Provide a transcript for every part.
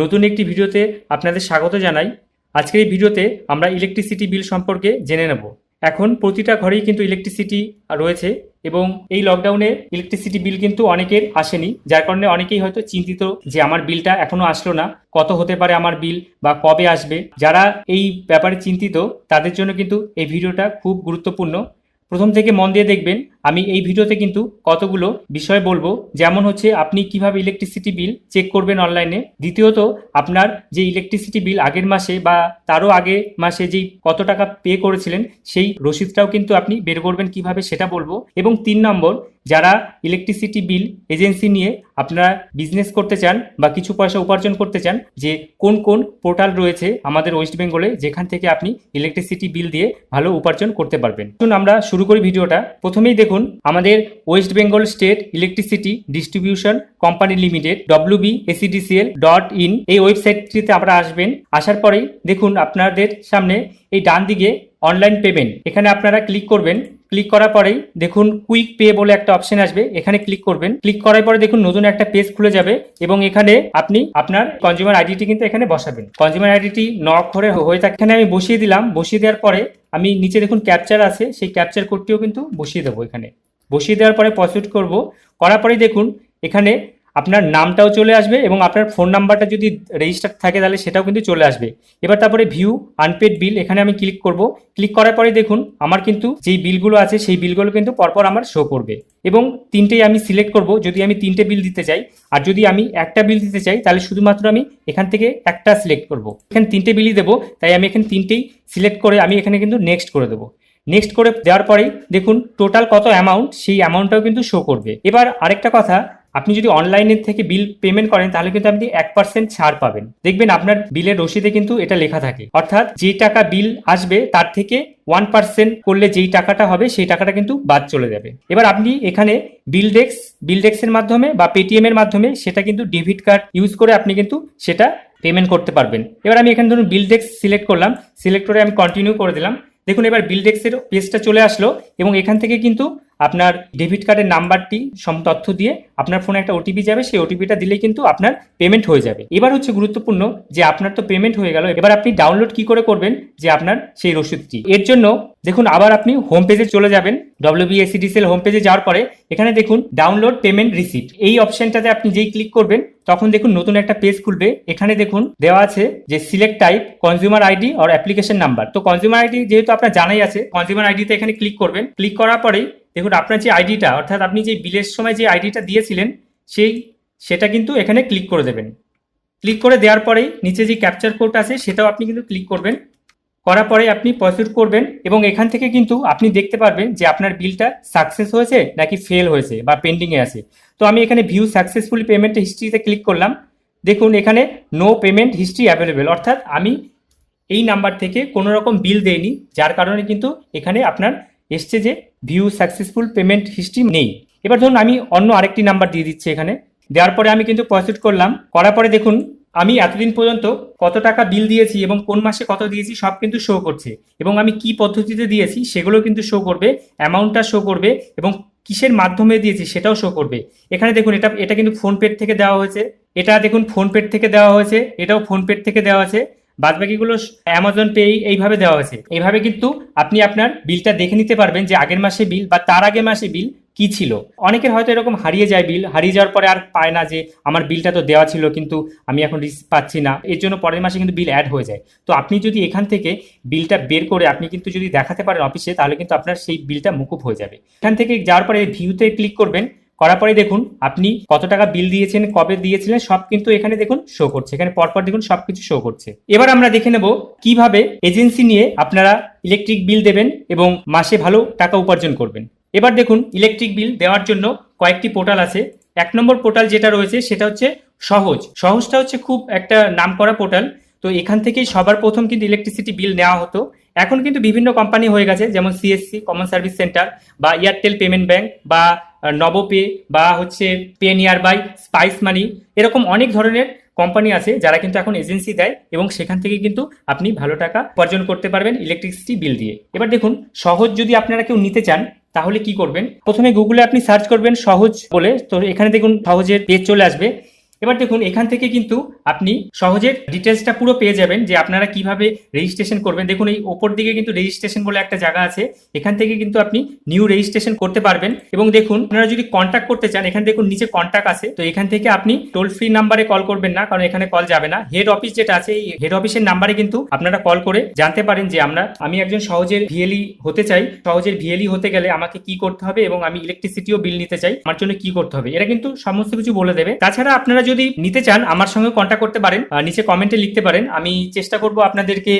নতুন একটি ভিডিওতে আপনাদের স্বাগত জানাই। আজকের এই ভিডিওতে আমরা ইলেকট্রিসিটি বিল সম্পর্কে জেনে নেব। এখন প্রতিটা ঘরেই কিন্তু ইলেকট্রিসিটি রয়েছে এবং এই লকডাউনে ইলেকট্রিসিটি বিল কিন্তু অনেকের আসেনি, যার কারণে অনেকেই হয়তো চিন্তিত যে আমার বিলটা এখনও আসলো না, কত হতে পারে আমার বিল বা কবে আসবে। যারা এই ব্যাপারে চিন্তিত, তাদের জন্য কিন্তু এই ভিডিওটা খুব গুরুত্বপূর্ণ। প্রথম থেকে মন দিয়ে দেখবেন, আমি এই ভিডিওতে কিন্তু কতগুলো বিষয় বলব। যেমন হচ্ছে আপনি কীভাবে ইলেকট্রিসিটি বিল চেক করবেন অনলাইনে দ্বিতীয়ত, আপনার যে ইলেকট্রিসিটি বিল আগের মাসে বা তারও আগে মাসে যেই কত টাকা পে করেছিলেন, সেই রসিদটাও কিন্তু আপনি বের করবেন কীভাবে সেটা বলব। এবং তিন নম্বর যারা ইলেকট্রিসিটি বিল এজেন্সি নিয়ে আপনারা বিজনেস করতে চান বা কিছু পয়সা উপার্জন করতে চান, যে কোন কোন পোর্টাল রয়েছে আমাদের ওয়েস্ট বেঙ্গলে যেখান থেকে আপনি ইলেকট্রিসিটি বিল দিয়ে ভালো উপার্জন করতে পারবেন। চলুন আমরা শুরু করি ভিডিওটা। প্রথমেই দেখুন, আমাদের West Bengal state electricity distribution company limited WB SEDCL dot in এই ওয়েবসাইটটিতে আপনারা আসবেন। আসার পরেই দেখুন, আপনাদের সামনে এই ডান দিকে অনলাইন পেমেন্ট এখানে আপনারা ক্লিক করবেন। ক্লিক করার পরেই দেখুন কুইক পে বলে একটা অপশন আসবে। এখানে ক্লিক করবেন। ক্লিক করার পরে দেখুন নতুন একটা পেজ খুলে যাবে এবং এখানে আপনি আপনার কনজিউমার আইডিটি কিন্তু এখানে বসাবেন। কনজিউমার আইডিটি ন করে হয়ে থাকে। এখানে আমি বসিয়ে দিলাম। বসিয়ে দেওয়ার পরে আমি নিচে দেখুন ক্যাপচার আছে। সেই ক্যাপচার কোডটিও কিন্তু বসিয়ে দেবো এখানে। বসিয়ে দেওয়ার পরে প্রসিড করব। করার পরেই দেখুন এখানে আপনার নামটাও চলে আসবে এবং আপনার ফোন নাম্বারটা যদি রেজিস্টার থাকে তাহলে সেটাও কিন্তু চলে আসবে। এবার তারপরে ভিউ আনপেড বিল এখানে আমি ক্লিক করব। ক্লিক করার পরে দেখুন, আমার কিন্তু যেই বিলগুলো আছে, সেই বিলগুলো কিন্তু পরপর আমার শো করবে। এবং তিনটেই আমি সিলেক্ট করব, যদি আমি তিনটে বিল দিতে চাই। আর যদি আমি একটা বিল দিতে চাই, তাহলে শুধুমাত্র আমি এখান থেকে একটা সিলেক্ট করব। এখানে তিনটে বিলই দেবো, তাই আমি এখানে তিনটেই সিলেক্ট করে আমি এখানে কিন্তু নেক্সট করে দেবো। নেক্সট করে দেওয়ার পরেই দেখুন টোটাল কত অ্যামাউন্ট সেই অ্যামাউন্টটাও কিন্তু শো করবে। এবার আরেকটা কথা আপনি যদি অনলাইনের থেকে বিল পেমেন্ট করেন, তাহলে কিন্তু আপনি এক পার্সেন্ট ছাড় পাবেন। দেখবেন আপনার বিলের রসিদে কিন্তু এটা লেখা থাকে। অর্থাৎ যে টাকা বিল আসবে, তার থেকে ওয়ান পার্সেন্ট করলে যেই টাকাটা হবে, সেই টাকাটা কিন্তু বাদ চলে যাবে। এবার আপনি এখানে বিল ডেক্স বিল ডেক্সের মাধ্যমে বা পেটিএম এর মাধ্যমে সেটা কিন্তু ডেবিট কার্ড ইউজ করে আপনি কিন্তু সেটা পেমেন্ট করতে পারবেন। এবার আমি এখানে ধরুন বিল ডেক্স সিলেক্ট করলাম। সিলেক্ট করে আমি কন্টিনিউ করে দিলাম। দেখুন এবার বিলডেক্সের পেজটা চলে আসলো এবং এখান থেকে কিন্তু আপনার ডেবিট কার্ডের নাম্বারটি সম তথ্য দিয়ে আপনার ফোনে একটা ওটিপি যাবে, সেই ওটিপিটা দিলেই কিন্তু আপনার পেমেন্ট হয়ে যাবে। এবার হচ্ছে গুরুত্বপূর্ণ যে আপনার তো পেমেন্ট হয়ে গেল, এবার আপনি ডাউনলোড কি করে করবেন যে আপনার সেই রসিদটি। এর জন্য দেখুন, আবার আপনি হোম পেজে চলে যাবেন ডব্লিউবিএসিডিসিএল হোম পেজে যাওয়ার পরে এখানে দেখুন ডাউনলোড পেমেন্ট রিসিপ্ট এই অপশনটাতে আপনি যেই ক্লিক করবেন, তখন দেখুন নতুন একটা পেজ খুলবে। এখানে দেখুন, দেওয়া আছে যে সিলেক্ট টাইপ কনজিউমার আইডি আর অ্যাপ্লিকেশন নাম্বার তো কনজিউমার আইডি যেহেতু আপনার জানাই আছে কনজিউমার আইডিতে এখানে ক্লিক করবেন। ক্লিক করার পরেই দেখুন, আপনার যে আইডিটা অর্থাৎ আপনি যে বিলের সময় যে আইডিটা দিয়েছিলেন, সেই, সেটা কিন্তু এখানে ক্লিক করে দেবেন। ক্লিক করে দেওয়ার পরেই নিচে যে ক্যাপচার কোড আছে, সেটাও আপনি কিন্তু ক্লিক করবেন। করার পরে আপনি প্রসিড করবেন এবং এখান থেকে কিন্তু আপনি দেখতে পারবেন যে আপনার বিলটা সাকসেস হয়েছে নাকি ফেল হয়েছে বা পেন্ডিংয়ে আছে। তো আমি এখানে ভিউ সাকসেসফুলি পেমেন্ট হিস্ট্রিতে ক্লিক করলাম। দেখুন, এখানে নো পেমেন্ট হিস্ট্রি অ্যাভেলেবেল অর্থাৎ আমি এই নাম্বার থেকে কোনো রকম বিল দেইনি, যার কারণে কিন্তু এখানে আপনার এসছে যে ভিউ সাকসেসফুল পেমেন্ট হিস্ট্রি নেই। এবার ধরুন আমি অন্য আরেকটি নাম্বার দিয়ে দিচ্ছি এখানে। দেওয়ার পরে আমি কিন্তু প্রসিড করলাম। করার পরে দেখুন, আমি এতদিন পর্যন্ত কত টাকা বিল দিয়েছি এবং কোন মাসে কত দিয়েছি সব কিন্তু শো করছে। এবং আমি কি পদ্ধতিতে দিয়েছি সেগুলো কিন্তু শো করবে অ্যামাউন্টটা শো করবে এবং কিসের মাধ্যমে দিয়েছি সেটাও শো করবে। এখানে দেখুন, এটা এটা কিন্তু ফোনপে থেকে দেওয়া হয়েছে। এটা দেখুন ফোনপে থেকে দেওয়া হয়েছে। এটাও ফোনপে থেকে দেওয়া আছে। বাদবাকিগুলো অ্যামাজন পে এইভাবে দেওয়া হয়েছে। এইভাবে কিন্তু আপনি আপনার বিলটা দেখে নিতে পারবেন যে আগের মাসে বিল বা তার আগের মাসে বিল কি ছিল। অনেকের হয়তো এরকম হারিয়ে যায় বিল, হারিয়ে যাওয়ার পরে আর পায় না যে আমার বিলটা তো দেওয়া ছিল কিন্তু আমি এখন রিস্ক পাচ্ছি না। এর জন্য পরের মাসে কিন্তু বিল অ্যাড হয়ে যায়। তো আপনি যদি এখান থেকে বিলটা বের করে আপনি কিন্তু যদি দেখাতে পারেন অফিসে তাহলে কিন্তু আপনার সেই বিলটা মুকুব হয়ে যাবে। এখান থেকে যাওয়ার পরে ভিউতে ক্লিক করবেন। করার পরে দেখুন, আপনি কত টাকা বিল দিয়েছেন, কবে দিয়েছিলেন, সব কিন্তু এখানে দেখুন শো করছে। এখানে পরপর দেখুন সবকিছু শো করছে। এবার আমরা দেখে নেব কীভাবে এজেন্সি নিয়ে আপনারা ইলেকট্রিক বিল দেবেন এবং মাসে ভালো টাকা উপার্জন করবেন। এবার দেখুন ইলেকট্রিক বিল দেওয়ার জন্য কয়েকটি পোর্টাল আছে। এক নম্বর পোর্টাল যেটা রয়েছে, সেটা হচ্ছে সহজ। সহজটা হচ্ছে খুব একটা নামকরা পোর্টাল তো এখান থেকেই সবার প্রথম কিন্তু ইলেকট্রিসিটি বিল নেওয়া হতো। এখন কিন্তু বিভিন্ন কোম্পানি হয়ে গেছে, যেমন সিএসসি কমন সার্ভিস সেন্টার বা এয়ারটেল পেমেন্ট ব্যাংক বা নবপে বা হচ্ছে পে নিয়ার বাই স্পাইস মানি এরকম অনেক ধরনের কোম্পানি আছে যারা কিন্তু এখন এজেন্সি দেয় এবং সেখান থেকে কিন্তু আপনি ভালো টাকা উপার্জন করতে পারবেন ইলেকট্রিসিটি বিল দিয়ে। এবার দেখুন, সহজ যদি আপনারা কেউ নিতে চান, তাহলে কি করবেন? প্রথমে গুগলে আপনি সার্চ করবেন সহজ বলে। তো এখানে দেখুন সহজের পেজ চলে আসবে। এবার দেখুন, এখান থেকে কিন্তু আপনি সহজে ডিটেলসটা পুরো পেয়ে যাবেন যে আপনারা কীভাবে রেজিস্ট্রেশন করবেন। দেখুন, এই ওপর দিকে কিন্তু রেজিস্ট্রেশন বলে একটা জায়গা আছে। এখান থেকে কিন্তু আপনি নিউ রেজিস্ট্রেশন করতে পারবেন। এবং দেখুন, আপনারা যদি কন্ট্যাক্ট করতে চান, এখানে দেখুন নিচে কন্ট্যাক্ট আছে। তো এখান থেকে আপনি টোল ফ্রি নাম্বারে কল করবেন না, কারণ এখানে কল যাবে না। হেড অফিস যেটা আছে, এই হেড অফিসের নাম্বারে কিন্তু আপনারা কল করে জানতে পারেন যে আমরা, আমি একজন সহজের ভিএলই হতে চাই। সহজের ভিএলই হতে গেলে আমাকে কি করতে হবে এবং আমি ইলেকট্রিসিটিও বিল নিতে চাই। আমার জন্য কি করতে হবে? এরা কিন্তু সমস্ত কিছু বলে দেবে। তাছাড়া আপনারা যদি নিতে চান, আমার সঙ্গে কন্ট্যাক্ট করতে পারেন নিচে কমেন্টে লিখতে পারেন। আমি চেষ্টা করব আপনাদেরকে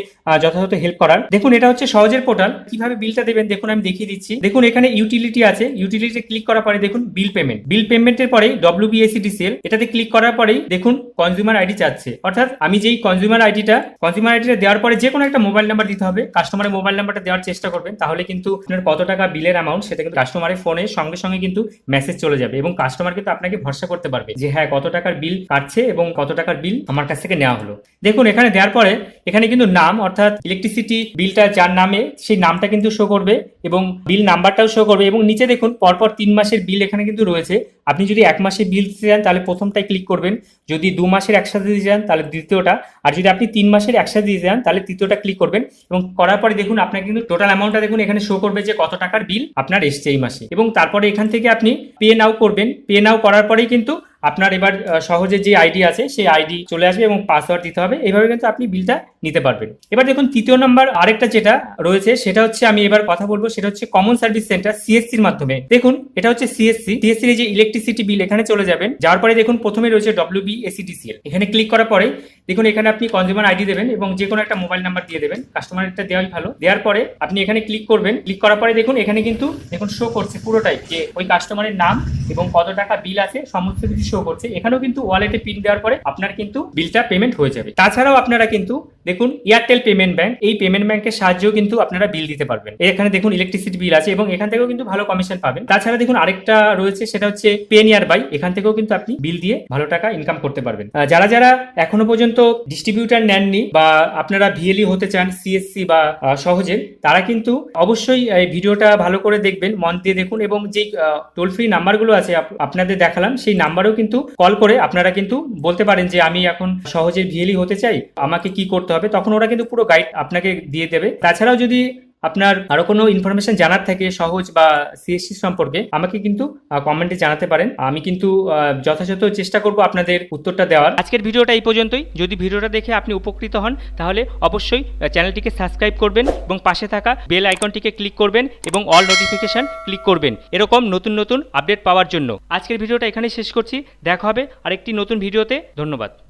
যথাযথ হেল্প করার। দেখুন, এটা হচ্ছে সহজের পোর্টাল কীভাবে বিলটা দেবেন? দেখুন, আমি দেখিয়ে দিচ্ছি। দেখুন, এখানে ইউটিলিটি আছে। ইউটিলিটি ক্লিক করার পরে দেখুন বিল পেমেন্ট বিল পেমেন্টের পরে ডব্লিউবিএসিডিসিএল এটাতে ক্লিক করার পরেই দেখুন কনজিউমার আইডি চাচ্ছে। অর্থাৎ আমি যেই কনজিউমার আইডিটা কনজিউমার আইডিটা দেওয়ার পরে যে কোনো একটা মোবাইল নাম্বার দিতে হবে। কাস্টমারের মোবাইল নাম্বারটা দেওয়ার চেষ্টা করবেন, তাহলে কিন্তু আপনার কত টাকা বিলের অ্যামাউন্ট সেটা কিন্তু কাস্টমারের ফোনে সঙ্গে সঙ্গে কিন্তু মেসেজ চলে যাবে এবং কাস্টমার কিন্তু আপনাকে ভরসা করতে পারবে যে হ্যাঁ কত টাকার বিল কাটছে এবং কত টাকার বিল আমার কাছ থেকে নেওয়া হলো। দেখুন, এখানে দেওয়ার পরে এখানে কিন্তু নাম, অর্থাৎ ইলেকট্রিসিটি বিলটা যার নামে, সেই নামটা কিন্তু শো করবে এবং বিল নাম্বারটাও শো করবে এবং নিচে দেখুন, পরপর তিন মাসের বিল এখানে কিন্তু রয়েছে। আপনি যদি এক মাসে বিল দিতে চান, তাহলে প্রথমটাই ক্লিক করবেন। যদি দু মাসের একসাথে দিতে চান, তাহলে দ্বিতীয়টা। আর যদি আপনি তিন মাসের একসাথে দিতে চান, তাহলে তৃতীয়টা ক্লিক করবেন এবং করার পরে দেখুন, আপনার কিন্তু টোটাল অ্যামাউন্টটা দেখুন, এখানে শো করবে যে কত টাকার বিল আপনার এসছে এই মাসে। এবং তারপরে এখান থেকে আপনি পে নাও করবেন। পে নাও করার পরেই কিন্তু আপনার এবার সহজে যে আইডি আছে, সেই আইডি চলে আসবে এবং পাসওয়ার্ড দিতে হবে। এইভাবে কিন্তু আপনি বিলটা নিতে পারবেন। এবার দেখুন, তৃতীয় নাম্বার আরেকটা যেটা রয়েছে, সেটা হচ্ছে আমি এবার কথা বলব, সেটা হচ্ছে কমন সার্ভিস সেন্টার সিএসসির মাধ্যমে। দেখুন, এটা হচ্ছে সিএসসি সিএসসির যে ইলেকট্রিসিটি বিল এখানে চলে যাবেন যাওয়ার পরে দেখুন, প্রথমে রয়েছে ডব্লিউবি এসিডিসিএল এখানে ক্লিক করার পরে, দেখুন, এখানে আপনি কনজিউমার আইডি দেবেন এবং যে কোনো একটা মোবাইল নাম্বার দিয়ে দেবেন। কাস্টমারটা দেওয়াই ভালো। দেওয়ার পরে আপনি এখানে ক্লিক করবেন। ক্লিক করার পরে দেখুন, এখানে কিন্তু দেখুন শো করছে পুরোটাই যে ওই কাস্টমারের নাম এবং কত টাকা বিল আছে, সমস্ত কিছু শো করছে। এখানেও কিন্তু ওয়ালেটে পিন দেওয়ার পরে আপনার কিন্তু বিলটা পেমেন্ট হয়ে যাবে। তাছাড়াও আপনারা কিন্তু দেখুন এয়ারটেল পেমেন্ট ব্যাংক এই পেমেন্ট ব্যাংকের সাহায্যেও কিন্তু আপনারা বিল দিতে পারবেন। এখানে দেখুন ইলেকট্রিসিটি বিল আছে এবং এখান থেকেও কিন্তু ভালো কমিশন পাবেন। তাছাড়া দেখুন আরেকটা রয়েছে, সেটা হচ্ছে পে নিয়ার বাই এখান থেকেও কিন্তু আপনি বিল দিয়ে ভালো টাকা ইনকাম করতে পারবেন। যারা যারা এখনও পর্যন্ত ডিস্ট্রিবিউটার নেননি বা আপনারা ভিএলই হতে চান সিএসসি বা সহজে, তারা কিন্তু অবশ্যই এই ভিডিওটা ভালো করে দেখবেন, মন দিয়ে দেখুন এবং যে টোল ফ্রি নাম্বারগুলো আছে আপ- আপনাদের দেখালাম, সেই নাম্বারেও কিন্তু কল করে আপনারা কিন্তু বলতে পারেন যে আমি এখন সহজে ভিএলই হতে চাই, আমাকে কি করতে হবে, তখন ওরা কিন্তু পুরো গাইড আপনাকে দিয়ে দেবে। তাছাড়াও যদি আপনার আরও কোনো ইনফরমেশন জানার থাকে সহজ বা সিএসসি সম্পর্কে, আমাকে কিন্তু কমেন্টে জানাতে পারেন। আমি কিন্তু যথাযথ চেষ্টা করব আপনাদের উত্তরটা দেওয়ার। আজকের ভিডিওটা এই পর্যন্তই। যদি ভিডিওটা দেখে আপনি উপকৃত হন, তাহলে অবশ্যই চ্যানেলটিকে সাবস্ক্রাইব করবেন এবং পাশে থাকা বেল আইকনটিকে ক্লিক করবেন এবং অল নোটিফিকেশন ক্লিক করবেন। এরকম নতুন নতুন আপডেট পাওয়ার জন্য। আজকের ভিডিওটা এখানেই শেষ করছি। দেখা হবে আরেকটি নতুন ভিডিওতে। ধন্যবাদ।